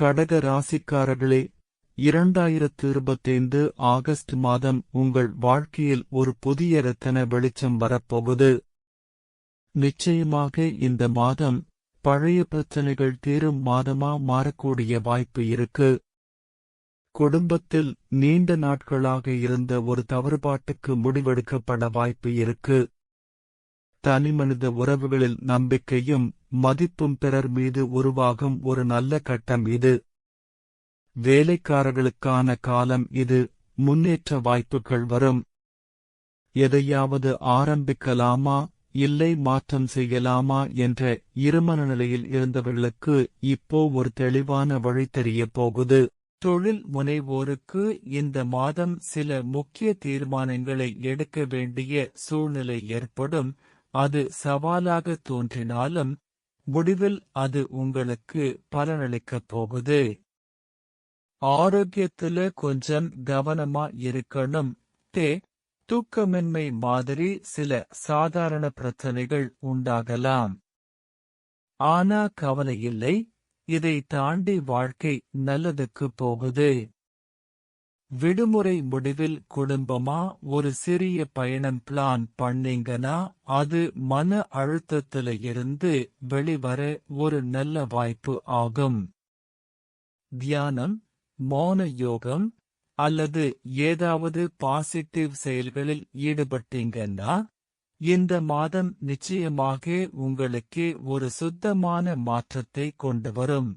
கடக ராசிக்காரர்களே இரண்டாயிரத்து இருபத்தைந்து ஆகஸ்ட் மாதம் உங்கள் வாழ்க்கையில் ஒரு புதிய ரத்தன வெளிச்சம் வரப்போகுது. நிச்சயமாக இந்த மாதம் பழைய பிரச்சனைகள் தீரும் மாதமா மாறக்கூடிய வாய்ப்பு இருக்கு. குடும்பத்தில் நீண்ட நாட்களாக இருந்த ஒரு தவறுபாட்டுக்கு முடிவெடுக்கப்பட வாய்ப்பு இருக்கு. தனிமனித உறவுகளில் நம்பிக்கையும் மதிப்பும் பிறர் மீது உருவாகும் ஒரு நல்ல கட்டம் இது. வேலைக்காரர்களுக்கான காலம் இது. முன்னேற்ற வாய்ப்புகள் வரும். எதையாவது ஆரம்பிக்கலாமா? இல்லை மாற்றம் செய்யலாமா? என்ற இருமன நிலையில் இருந்தவர்களுக்கு இப்போ ஒரு தெளிவான வழி தெரியப் போகுது. தொழில் முனைவோருக்கு இந்த மாதம் சில முக்கிய தீர்மானங்களை எடுக்க வேண்டிய சூழ்நிலை ஏற்படும். அது சவாலாக தோன்றினாலும் முடிவில் அது உங்களுக்கு பலனளிக்கப் போகுது. ஆரோக்கியத்துல கொஞ்சம் கவனமா இருக்கணும். தே தூக்கமின்மை மாதிரி சில சாதாரண பிரச்சனைகள் உண்டாகலாம். ஆனா கவலை இல்லை. இதை தாண்டி வாழ்க்கை நல்லதுக்கு போகுது. விடுமுறை முடிவில் குடும்பமா ஒரு சிறிய பயணம் பிளான் பண்ணீங்கன்னா அது மன அழுத்தத்தில இருந்து வெளிவர ஒரு நல்ல வாய்ப்பு ஆகும். தியானம் மௌன யோகம் அல்லது ஏதாவது பாசிட்டிவ் செயல்களில் ஈடுபட்டீங்கன்னா இந்த மாதம் நிச்சயமாக உங்களுக்கு ஒரு சுத்தமான மாற்றத்தை கொண்டு வரும்.